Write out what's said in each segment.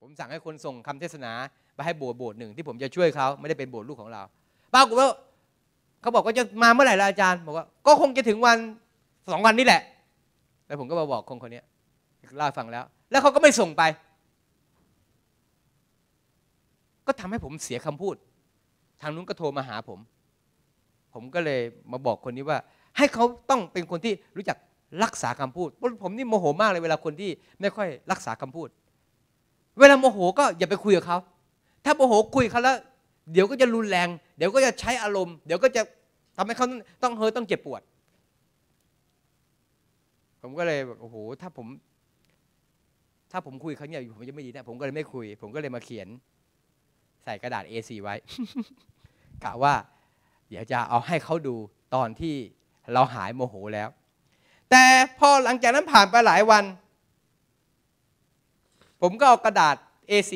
ผมสั่งให้คนส่งคำเทศนาไปให้โบสถ์โบสถ์หนึ่งที่ผมจะช่วยเขาไม่ได้เป็นโบสถ์ลูกของเราปรากฏว่าเขาบอกว่าจะมาเมื่อไหร่ล่ะอาจารย์บอกว่าก็คงจะถึงวันสองวันนี้แหละ แล้วผมก็มาบอกคนคนนี้เล่าฟังแล้ว แล้วเขาก็ไม่ส่งไป ก็ทำให้ผมเสียคำพูด ทางนู้นก็โทรมาหาผม ผมก็เลยมาบอกคนนี้ว่า ให้เขาต้องเป็นคนที่รู้จักรักษาคำพูดผมนี่โมโหมากเลยเวลาคนที่ไม่ค่อยรักษาคำพูด เวลาโมโหก็อย่าไปคุยกับเขา ถ้าโมโหคุยเขาแล้ว เดี๋ยวก็จะรุนแรง เดี๋ยวก็จะใช้อารมณ์ เดี๋ยวก็จะทำให้เขาต้องเฮอต้องเจ็บปวด ผมก็เลยโอ้โห ถ้าผม ถ้าผมคุยเขาเนี่ยผมจะไม่ดีนะ ผมก็เลยไม่คุย ผมก็เลยมาเขียน ใส่กระดาษ A4 ไว้ กะว่า เดี๋ยวจะเอาให้เขาดูตอนที่เราหายโมโหแล้ว แต่พอหลังจากนั้นผ่านไปหลายวัน ผมก็เอากระดาษ A4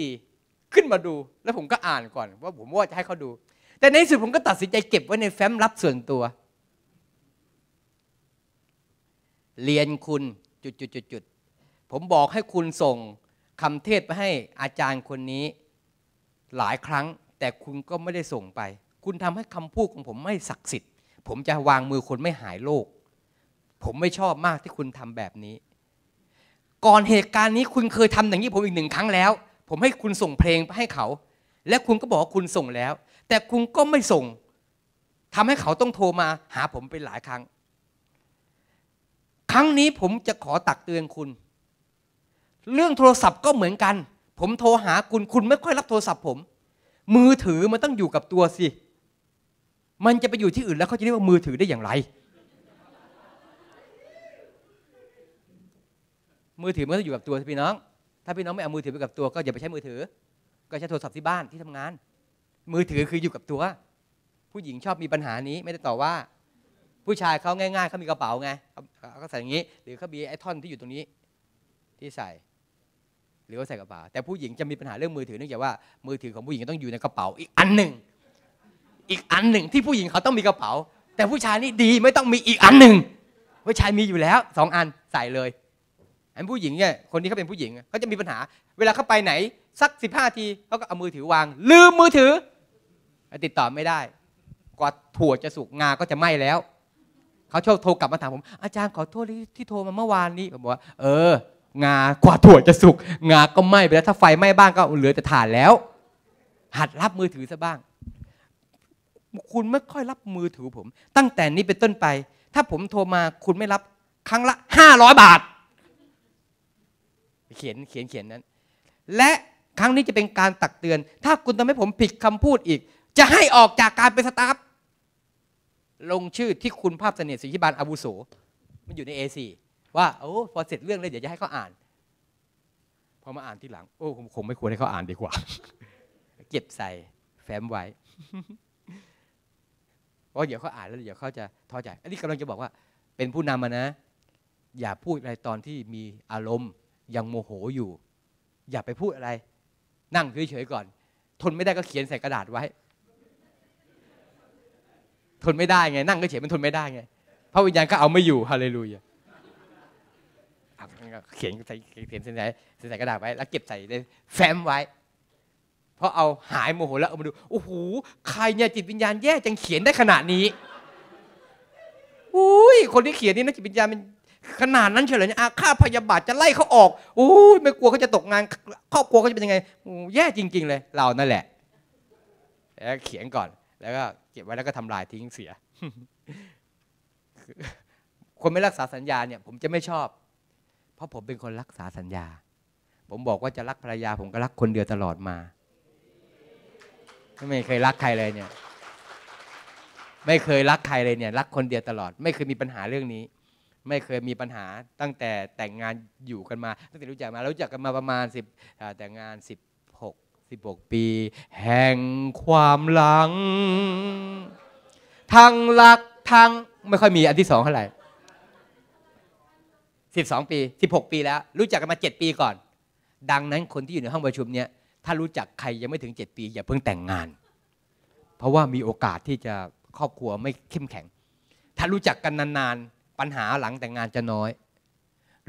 ขึ้นมาดู แล้วผมก็อ่านก่อน ว่าผมว่าจะให้เขาดู แต่ในสุดผมก็ตัดสินใจเก็บไว้ในแฟ้มลับส่วนตัว เรียนคุณจุดจุดจุดจุดผมบอกให้คุณส่งคำเทศไปให้อาจารย์คนนี้หลายครั้ง แต่คุณก็ไม่ได้ส่งไป คุณทำให้คำพูดของผมไม่ศักดิ์สิทธิ์ ผมจะวางมือคนไม่หายโรคผมไม่ชอบมากที่คุณทำแบบนี้ ก่อนเหตุการณ์นี้คุณเคยทำอย่างนี้ผมอีกหนึ่งครั้งแล้ว ผมให้คุณส่งเพลงไปให้เขา และคุณก็บอกว่าคุณส่งแล้ว แต่คุณก็ไม่ส่งทำให้เขาต้องโทรมาหาผมเป็นหลายครั้ง ครั้งนี้ผมจะขอตักเตือนคุณ เรื่องโทรศัพท์ก็เหมือนกัน ผมโทรหาคุณคุณไม่ค่อยรับโทรศัพท์ผม มือถือมันต้องอยู่กับตัวสิมันจะไปอยู่ที่อื่นแล้วเขาจะเรียกว่ามือถือได้อย่างไร มือถือมันต้องอยู่กับตัวพี่น้อง ถ้าพี่น้องไม่เอามือถือไปกับตัว ก็อย่าไปใช้มือถือ ก็ใช้โทรศัพท์ที่บ้านที่ทำงาน มือถือคืออยู่กับตัว ผู้หญิงชอบมีปัญหานี้ไม่ได้ต่อว่า ผู้ชายเขาง่ายๆเขามีกระเป๋าไงเขาใส่อย่างนี้ หรือเขามีไอ้ท่อนที่อยู่ตรงนี้ ที่ใส่ หรือว่าใส่กระเป๋าแต่ผู้หญิงจะมีปัญหาเรื่องมือถือเนื่องจากว่ามือถือของผู้หญิงต้องอยู่ในกระเป๋าอีกอันหนึ่งอีกอันหนึ่งที่ผู้หญิงเขาต้องมีกระเป๋า แต่ผู้ชายนี่ดีไม่ต้องมีอีกอันหนึ่งผู้ชายมีอยู่แล้วสองอันใส่เลย อันผู้หญิงเนี่ยคนนี้เขาเป็นผู้หญิงเขาจะมีปัญหา เวลาเขาไปไหน สักสิบห้าทีเขาก็เอามือถือวาง ลืมมือถือ ติดต่อไม่ได้ กว่าถั่วจะสุกงาก็จะไหม้แล้วเขาโชคโทรกลับมาถามผม อาจารย์ขอโทษที่โทรมาเมื่อวานนี้ผมบอกว่าเออ งากว่าถั่วจะสุกงาก็ไหม้ไปแล้วถ้าไฟไหม้บ้างก็เหลือแต่ถ่านแล้ว หัดรับมือถือซะบ้าง คุณไม่ค่อยรับมือถือผม ตั้งแต่นี้เป็นต้นไป ถ้าผมโทรมาคุณไม่รับครั้งละห้าร้อยบาท เขียนเขียนเขียนนั้น และครั้งนี้จะเป็นการตักเตือน ถ้าคุณทำให้ผมผิดคำพูดอีก จะให้ออกจากการเป็นสตาฟลงชื่อที่คุณภาพเสน่ห์สิทธิบาลอาวุโสมันอยู่ใน A4 ว่าโอ้พอเสร็จเรื่องเลยเดี๋ยวจะให้เขาอ่าน พอมาอ่านที่หลัง โอ้ผมคงไม่ควรให้เขาอ่านดีกว่า เก็บใส่แฟ้มไว้เพราะเดี๋ยวเขาอ่านแล้วเดี๋ยวเขาจะท้อใจ อันนี้กำลังจะบอกว่า เป็นผู้นำนะ อย่าพูดอะไรตอนที่มีอารมณ์ ยังโมโหอยู่ อย่าไปพูดอะไร นั่งเฉยๆก่อน ทนไม่ได้ก็เขียนใส่กระดาษไว้ ทนไม่ได้ไง นั่งเฉยมันทนไม่ได้ไงพระวิญญาณก็เอาไม่อยู่ฮาเลลูยาเขียนใส่เขียนใส่ใส่กระดาษไว้ แล้วเก็บใส่ในแฟ้มไว้พอเอาหายโมโหแล้วเอามาดูโอ้โหใครเนี่ยจิตวิญญาณแย่จังเขียนได้ขนาดนี้อุ้ยคนที่เขียนนี่นะจิตวิญญาณมัน ขนาดนั้นเฉลยเนี่ยอาฆาตพยาบาทจะไล่เขาออกโอ้ยไม่กลัวเขาจะตกงานครอบครัวเขาจะเป็นยังไงแย่จริง ๆ เลย เรานั่นแหละแล้วเขียนก่อนแล้วก็เก็บไว้แล้วก็ทำลายทิ้งเสีย คนไม่รักษาสัญญาเนี่ย ผมจะไม่ชอบ เพราะผมเป็นคนรักษาสัญญา ผมบอกว่าจะรักภรรยา ผมก็รักคนเดียวตลอดมา ไม่เคยรักใครเลยเนี่ย ไม่เคยรักใครเลยเนี่ย รักคนเดียวตลอด ไม่เคยมีปัญหาเรื่องนี้ ไม่เคยมีปัญหาตั้งแต่แต่งงานอยู่กันมา ตั้งแต่รู้จักมารู้จักกันมาประมาณสิบแต่งงานสิบหกสิบหกปี แห่งความหลังทั้งรักทั้งไม่ค่อยมีอันที่สองเท่าไหร่สิบสองปีสิบหกปีแล้ว รู้จักกันมาเจ็ดปีก่อน ดังนั้นคนที่อยู่ในห้องประชุมเนี่ยถ้ารู้จักใครยังไม่ถึงเจ็ดปี อย่าเพิ่งแต่งงาน เพราะว่ามีโอกาสที่จะครอบครัวไม่เข้มแข็ง ถ้ารู้จักกันนานๆ ปัญหาหลังแต่งงานจะน้อย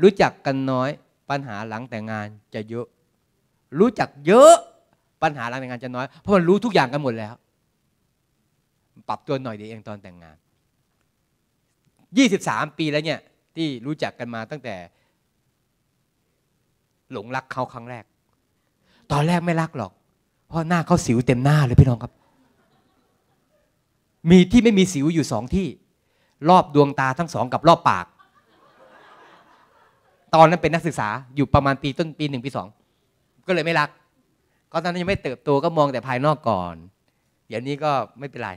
รู้จักกันน้อย ปัญหาหลังแต่งงานจะเยอะ รู้จักเยอะปัญหาหลังแต่งงานจะน้อย เพราะมันรู้ทุกอย่างกันหมดแล้ว ปรับตัวหน่อยเดียวเองตอนแต่งงาน 23 ปีแล้วเนี่ยที่รู้จักกันมาตั้งแต่ หลงรักเขาครั้งแรก ตอนแรกไม่รักหรอก เพราะหน้าเขาสิวเต็มหน้าเลยพี่น้องครับ มีที่ไม่มีสิวอยู่สองที่ รอบดวงตาทั้งสองกับรอบปาก ตอนนั้นเป็นนักศึกษาอยู่ประมาณปีต้นปีหนึ่งปีสองก็เลยไม่รักก็ตอนนั้นยังไม่เติบโตก็มองแต่ภายนอกก่อนเดี๋ยวนี้ก็ไม่เป็นไร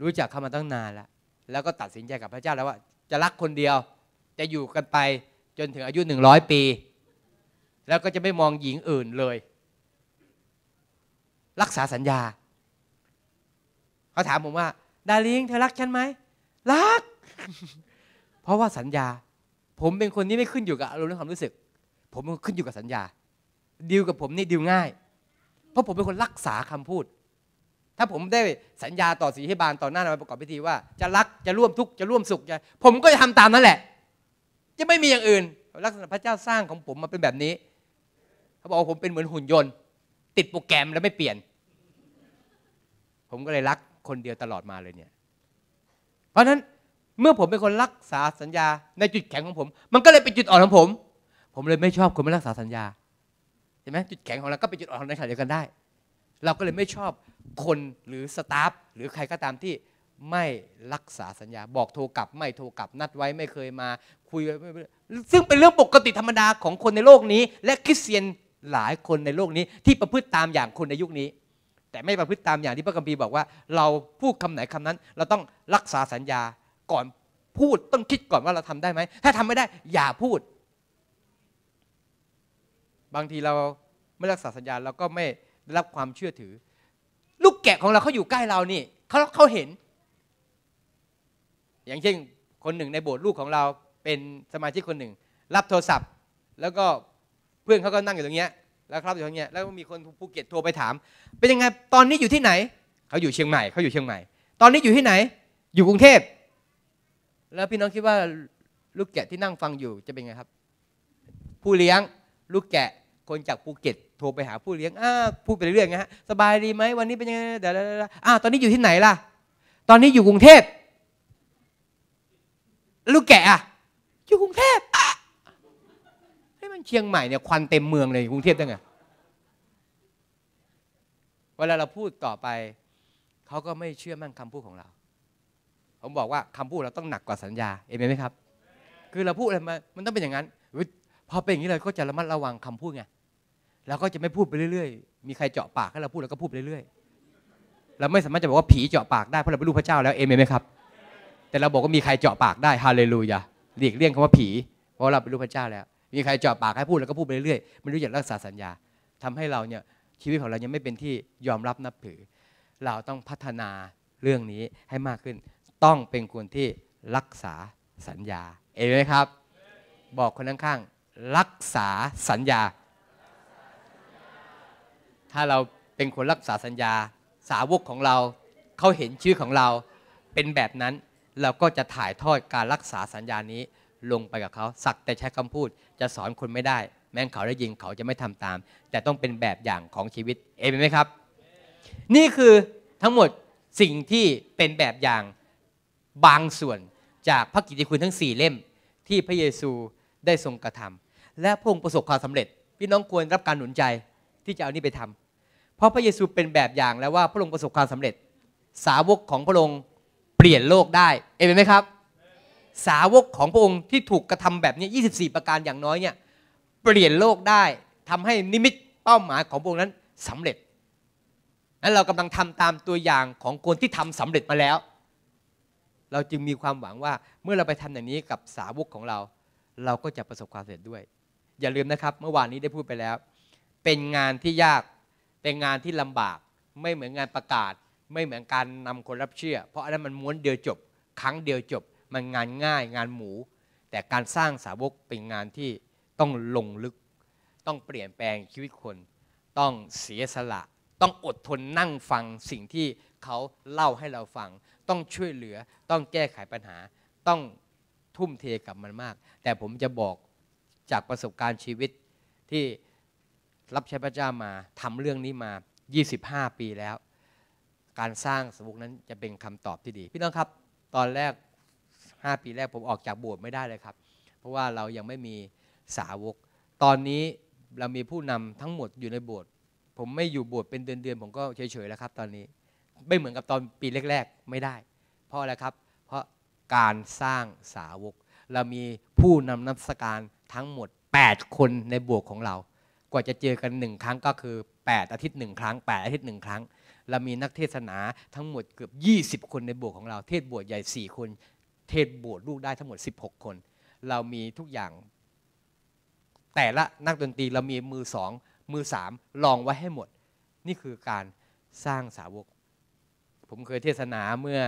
รู้จักเขามาตั้งนานแล้วแล้วก็ตัดสินใจกับพระเจ้าแล้วว่า จะรักคนเดียว จะอยู่กันไปจนถึงอายุหนึ่งร้อยปี แล้วก็จะไม่มองหญิงอื่นเลย รักษาสัญญา เขาถามผมว่า ดาริงเธอรักฉันไหมรัก เพราะว่าสัญญา ผมเป็นคนที่ไม่ขึ้นอยู่กับอารมณ์และความรู้สึก ผมขึ้นอยู่กับสัญญาดีลกับผมนี่ดีลง่าย เพราะผมเป็นคนรักษาคำพูด ถ้าผมได้สัญญาต่อสีให้บานต่อหน้าในประกอบพิธีว่า จะรักจะร่วมทุกข์จะร่วมสุขจะผมก็จะทำตามนั้นแหละ จะไม่มีอย่างอื่น ลักษณะพระเจ้าสร้างของผมมาเป็นแบบนี้เขาบอกว่าผมเป็นเหมือนหุ่นยนต์ ติดโปรแกรมแล้วไม่เปลี่ยน ผมก็เลยรัก คนเดียวตลอดมาเลยเนี่ย เพราะฉะนั้นเมื่อผมเป็นคนรักษาสัญญาในจุดแข็งของผม มันก็เลยเป็นจุดอ่อนของผม ผมเลยไม่ชอบคนไม่รักษาสัญญาเห็นไหมจุดแข็งของเราก็เป็นจุดอ่อนในขณะเดียวกันได้ เราก็เลยไม่ชอบคนหรือสตาฟหรือใครก็ตามที่ไม่รักษาสัญญา บอกโทรกลับ ไม่โทรกลับนัดไว้ไม่เคยมาคุยซึ่งเป็นเรื่องปกติธรรมดาของคนในโลกนี้ และคริสเตียนหลายคนในโลกนี้ที่ประพฤติตามอย่างคนในยุคนี้ แต่ไม่ประพฤติตามอย่างที่พระคัมภีร์บอกว่า เราพูดคำไหนคำนั้น เราต้องรักษาสัญญาก่อนพูดต้องคิดก่อนว่าเราทำได้ไหม ถ้าทำไม่ได้อย่าพูด บางทีเราไม่รักษาสัญญาเราก็ไม่ได้รับความเชื่อถือ ลูกแกะของเราเขาอยู่ใกล้เรานี่เขาเขาเห็น อย่างเช่นคนหนึ่งในโบสถ์ลูกของเราเป็นสมาชิกคนหนึ่ง รับโทรศัพท์ แล้วก็เพื่อนเขาก็นั่งอยู่ตรงเนี้ย แล้วครับอยู่ตรงเนี้ยแล้วมีคนภูเก็ตโทรไปถาม เป็นยังไงตอนนี้อยู่ที่ไหน เขาอยู่เชียงใหม่เขาอยู่เชียงใหม่ ตอนนี้อยู่ที่ไหน อยู่กรุงเทพแล้วพี่น้องคิดว่าลูกแกะที่นั่งฟังอยู่จะเป็นไงครับ ผู้เลี้ยงลูกแกะคนจากภูเก็ตโทรไปหาผู้เลี้ยงอ้าพูดไปเรื่อยๆไงฮะสบายดีไหมวันนี้เป็นยังไงเดี๋ยวอ้าตอนนี้อยู่ที่ไหนล่ะ ตอนนี้อยู่กรุงเทพลูกแกะอะอยู่กรุงเทพ เชียงใหม่เนี่ยควันเต็มเมืองเลยกรุงเทพได้ไงเวลาเราพูดต่อไปเขาก็ไม่เชื่อมั่นคำพูดของเรา ผมบอกว่าคำพูดเราต้องหนักกว่าสัญญาเอเมนไหมครับ คือเราพูดอะไรมามันต้องเป็นอย่างนั้นพอเป็นอย่างนี้เราก็จะระมัดระวังคำพูดไงเราก็จะไม่พูดไปเรื่อยๆ มีใครเจาะปากให้เราพูดเราก็พูดไปเรื่อยๆ เราไม่สามารถจะบอกว่าผีเจาะปากได้เพราะเราเป็นลูกพระเจ้าแล้วเอเมนไหมครับ แต่เราบอกว่ามีใครเจาะปากได้ฮาเลลูยาหลีกเลี่ยงคำว่าผีเพราะเราเป็นลูกพระเจ้าแล้ว มีใครจาะปากให้พูดเราก็พูดไปเรื่อยๆไม่รู้จักรักษาสัญญาทำให้เราเนี่ยชีวิตของเรายังไม่เป็นที่ยอมรับนับถือ เราต้องพัฒนาเรื่องนี้ให้มากขึ้น ต้องเป็นคนที่รักษาสัญญาเอเมนไหมครับ บอกคนข้างๆรักษาสัญญา ถ้าเราเป็นคนรักษาสัญญา สาวกของเราเขาเห็นชื่อของเราเป็นแบบนั้นเราก็จะถ่ายทอดการรักษาสัญญานี้ ลงไปกับเขาสักแต่ใช้คำพูดจะสอนคนไม่ได้ แม้เขาได้ยินเขาจะไม่ทำตาม แต่ต้องเป็นแบบอย่างของชีวิตเอเมนไหมครับ นี่คือทั้งหมดสิ่งที่เป็นแบบอย่างบางส่วนจากพระกิตติคุณทั้ง 4 เล่ม ที่พระเยซูได้ทรงกระทำและพระองค์ประสบความสำเร็จ พี่น้องควรรับการหนุนใจที่จะเอานี่ไปทำเพราะพระเยซูเป็นแบบอย่างแล้วว่าพระองค์ประสบความสำเร็จ สาวกของพระองค์เปลี่ยนโลกได้เอเมนไหมครับ สาวกของพระองค์ที่ถูกกระทำแบบนี้ 24 ประการอย่างน้อยเนี่ยเปลี่ยนโลกได้ทำให้นิมิตเป้าหมายของพระองค์นั้นสำเร็จนั้นเรากำลังทำตามตัวอย่างของคนที่ทำสำเร็จมาแล้ว เราจึงมีความหวังว่าเมื่อเราไปทำอย่างนี้กับสาวกของเรา เราก็จะประสบความสำเร็จด้วย อย่าลืมนะครับ เมื่อวานนี้ได้พูดไปแล้ว เป็นงานที่ยากเป็นงานที่ลำบาก ไม่เหมือนงานประกาศ ไม่เหมือนการนำคนรับเชื่อ เพราะอันนั้นมันม้วนเดียวจบ ครั้งเดียวจบ มันงานง่ายงานหมู แต่การสร้างสาวกเป็นงานที่ต้องลงลึก ต้องเปลี่ยนแปลงชีวิตคน ต้องเสียสละ ต้องอดทนนั่งฟังสิ่งที่เขาเล่าให้เราฟัง ต้องช่วยเหลือต้องแก้ไขปัญหา ต้องทุ่มเทกับมันมาก แต่ผมจะบอกจากประสบการณ์ชีวิตที่รับใช้พระเจ้ามาทำเรื่องนี้มา 25 ปีแล้ว การสร้างสาวกนั้นจะเป็นคำตอบที่ดี พี่น้องครับ ตอนแรก 5 ปีแรกผมออกจากโบสถ์ไม่ได้เลยครับ เพราะว่าเรายังไม่มีสาวก ตอนนี้เรามีผู้นำทั้งหมดอยู่ในโบสถ์ผมไม่อยู่โบสถ์เป็นเดือนๆผมก็เฉยๆแล้วครับ ตอนนี้ไม่เหมือนกับตอนปีแรกๆ ไม่ได้ เพราะอะไรครับ เพราะการสร้างสาวก เรามีผู้นำนักสการทั้งหมด 8 คนในโบสถ์ของเรา กว่าจะเจอกันหนึ่งครั้งก็คือ 8 อาทิตย์หนึ่งครั้ง 8 อาทิตย์หนึ่งครั้ง เรามีนักเทศนาทั้งหมดเกือบ 20 คนในโบสถ์ของเรา เทศบสถ์ใหญ่ 4 คน เทศบสถ์ลูกได้ทั้งหมด 16 คน เรามีทุกอย่าง แต่ละนักดนตรีเรามีมือสองมือสามลองไว้ให้หมด นี่คือการสร้างสาวก ผมเคยเทศนาเมื่อ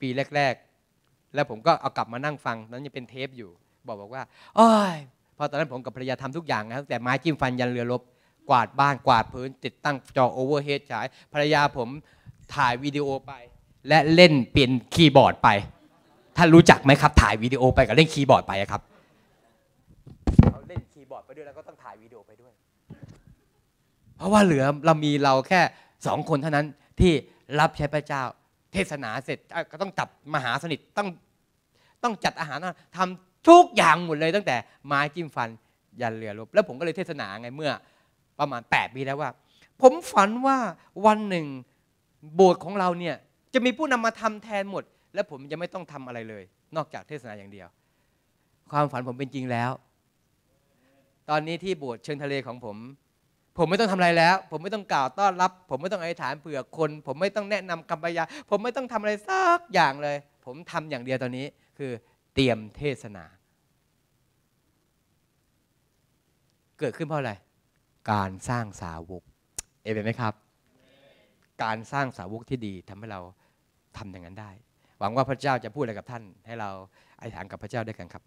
ปีแรก ๆ แล้วผมก็เอากลับมานั่งฟังนั้นยังเป็นเทปอยู่ บอกบอกว่าอ้อยพอตอนนั้นผมกับภรรยาทำทุกอย่างนะตั้งแต่ไม้จิ้มฟันยันเรือรบกวาดบ้านกวาดพื้น ติดตั้งจอโอเวอร์เฮดฉายภรรยาผมถ่ายวิดีโอไป และเล่นเปลี่ยนคีย์บอร์ดไป ท่านรู้จักไหมครับถ่ายวิดีโอไปกับเล่นคีย์บอร์ดไปอะครับเราเล่นคีย์บอร์ดไปด้วยแล้วก็ต้องถ่ายวิดีโอไปด้วย เพราะว่าเหลือเรามีเราแค่สองคนเท่านั้นที่รับใช้พระเจ้า เทศนาเสร็จอะก็ต้องจับมหาสนิทต้องต้องจัดอาหารทำทุกอย่างหมดเลยตั้งแต่ไม้จิ้มฟันยันเรือรบแล้วผมก็เลยเทศนาไงเมื่อประมาณ8ปีแล้วว่า ผมฝันว่าวันหนึ่งโบสถ์ของเราเนี่ยจะมีผู้นำมาทำแทนหมด และผมจะไม่ต้องทำอะไรเลย นอกจากเทศนาอย่างเดียว ความฝันผมเป็นจริงแล้ว ตอนนี้ที่โบสถ์เชิงทะเลของผม ผมไม่ต้องทำอะไรแล้ว ผมไม่ต้องกล่าวต้อนรับ ผมไม่ต้องอธิษฐานเผื่อคน ผมไม่ต้องแนะนำคำพยา ผมไม่ต้องทำอะไรสักอย่างเลย ผมทำอย่างเดียวตอนนี้คือเตรียมเทศนา เกิดขึ้นเพราะอะไร การสร้างสาวก เอเมนไหมครับ การสร้างสาวกที่ดีทำให้เราทำอย่างนั้นได้ หวังว่าพระเจ้าจะพูดอะไรกับท่าน ให้เราอธิษฐานกับพระเจ้าด้วยกันครับ